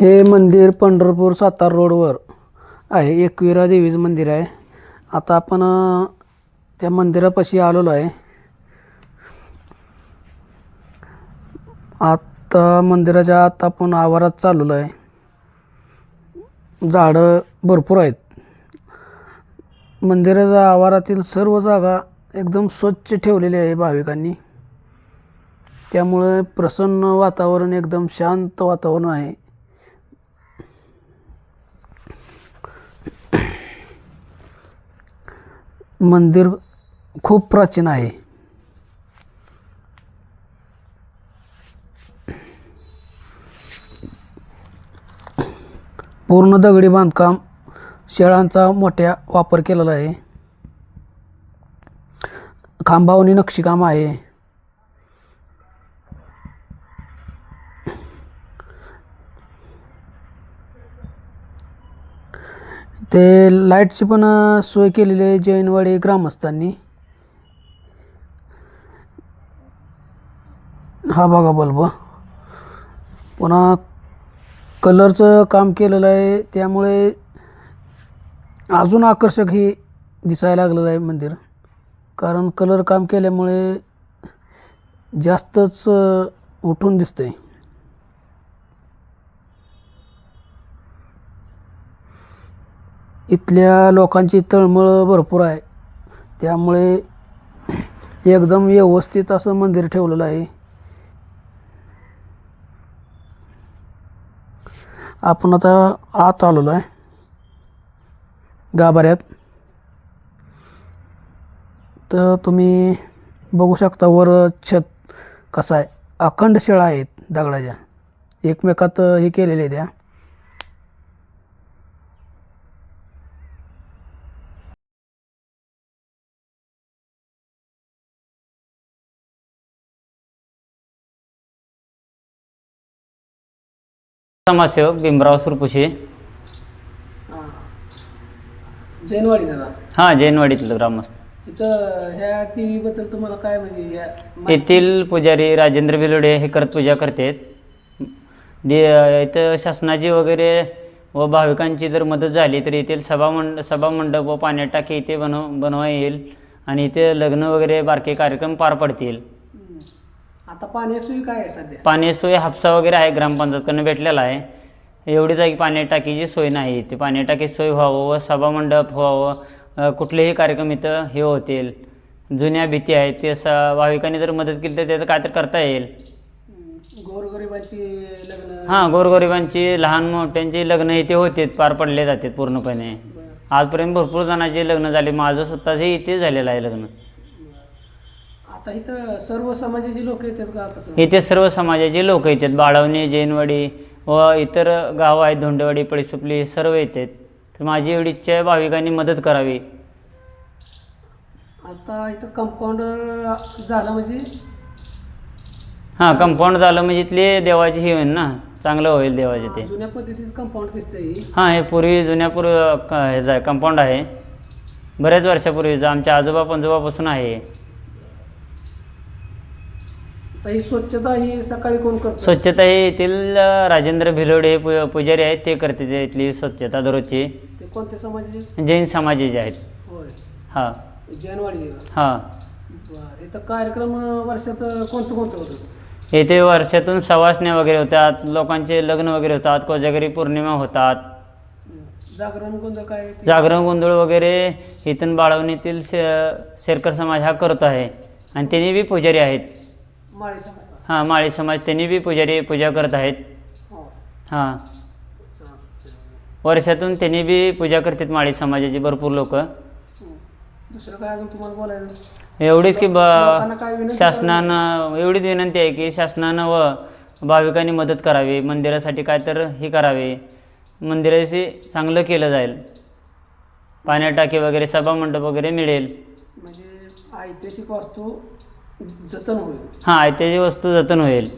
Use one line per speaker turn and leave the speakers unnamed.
हे मंदिर पंढरपूर सातार रोडवर आहे. एकविरा देवीचं मंदिर आहे. आता आपण त्या मंदिरापाशी आलेलो आहे. आता मंदिराच्या आत आपण आवारात चाललेलो आहे. झाडं भरपूर आहेत. मंदिराच्या आवारातील सर्व जागा एकदम स्वच्छ ठेवलेली आहे भाविकांनी. त्यामुळे प्रसन्न वातावरण एकदम शांत वातावरण आहे. मंदिर खूप प्राचीन आहे. पूर्ण दगडी बांधकाम शेळांचा मोठ्या वापर केलेला आहे. खांबावनी नक्षीकाम आहे. ते लाईटची पण सोय केलेली आहे जैनवाडी ग्रामस्थांनी. हा बघा बल्ब. पुन्हा कलरचं काम केलेलं आहे त्यामुळे अजून आकर्षक ही दिसायला लागलेलं आहे मंदिर. कारण कलर काम केल्यामुळे जास्तच उठून उठून दिसतंय. इथल्या लोकांची तळमळ भरपूर आहे. त्यामुळे एकदम व्यवस्थित असं मंदिर ठेवलेलं आहे. आपण आता आत आलेलो आहे. गाभाऱ्यात. तर तुम्ही बघू शकता वर छत कसं आहे. अखंड शिळा आहेत दगडाच्या. एकमेकात हे केलेले आहे त्या.
समाजसेवक भीमराव सुरपुशे.
जैनवाडीचं का?
हां जैनवाडीतलं ग्रामस्थ.
इथं ह्या टी व्हीबद्दल तुम्हाला काय म्हणजे या
येथील पुजारी राजेंद्र बिलोडे हे करत पूजा करतात. दे इथं शासनाची वगैरे व भाविकांची जर मदत झाली तर येथील सभामंड सभामंडप व पाण्यात टाकी इथे बनव बनवा येईल. आणि इथे लग्न वगैरे बारके कार्यक्रम पार पडतील.
आता पाण्याची सोयी काय आहे सध्या?
पाणी सोय हापसा वगैरे आहे ग्रामपंचायतकडनं भेटलेला आहे. एवढीच आहे की पाणी टाकीची सोय नाही. ते पाणी टाकी सोय व्हावं व सभामंडप व्हावं. कुठलेही कार्यक्रम इथं हे होतील. जुन्या भीती आहेत ते स भाविकांनी जर मदत केली तर त्याचं काय तर करता येईल.
गोरगरिबाची लग्न
हां गोरगरिबांची लहान मोठ्यांची लग्न इथे होते पार पडले जातात पूर्णपणे. आजपर्यंत भरपूर जणांचे लग्न झाले. माझं स्वतःचे इथे झालेलं आहे लग्न.
आता इथं सर्व समाजाची लोक येतात का कसं?
इथे सर्व समाजाचे लोक येतात. बाळवणी जैनवाडी व इतर गावं आहेत धोंडेवाडी पळीसुपली सर्व येतात. तर माझी एवढी इच्छा आहे भाविकांनी मदत करावी.
आता इथं कंपाऊंड झालं म्हणजे?
हां कंपाऊंड झालं म्हणजे इथली देवाची ही होईल ना. चांगलं होईल देवाचे ते.
जुन्या पद्धतीचं कंपाऊंड दिसतंय ही.
हां पूर्वी जुन्या पूर्वी क- ह्याचं आहे कंपाऊंड आहे. बऱ्याच वर्षापूर्वीचं आमच्या आजोबा पंजोबापासून आहे
ही स्वच्छता ही सकाळी कोण करतं?
स्वच्छता ही येथील अ, राजेंद्र भिलोडे हे पू पुजारी आहेत ते करते ते इथली स्वच्छता दररोजची.
ते कोणत्या समाजाचे?
जैन समाजाचे आहेत.
होय.
हां.
जैनवाडीचे का?
हां.
बरं. इथं कार्यक्रम वर्षात कोणतं कोणतं होतं?
येथे वर्षातून सवासण्या वगैरे होतात लोकांचे लग्न वगैरे होतात कोजागरी पौर्णिमा होतात.
जागरण गोंधळ काय ते?
जागरण गोंधळ वगैरे इथून बाळवणीतील शे शेरकर समाज हा करत आहे. आणि त्यांनी बी पुजारी आहेत.
माळी समाज.
हां माळी समाज त्यांनी बी पुजारी पूजा करत आहेत.
हो.
हां.
चालतंय.
वर्षातून त्यांनी बी पूजा करतात माळी समाजाची भरपूर लोक.
हम्म. दुसरं काय अजून तुम्हाला बोलायचं?
एवढीच की ब
लोकांना काय विनंती
शासनानं एवढीच विनंती आहे की शासनानं व भाविकांनी मदत करावी मंदिरासाठी काय तर हे करावे. मंदिराशी चांगलं केलं जाईल. पाण्या टाकी वगैरे सभामंडप वगैरे मिळेल.
म्हणजे ऐतिहासिक वास्तू जतन होईल.
हां त्याची वस्तू जतन होईल.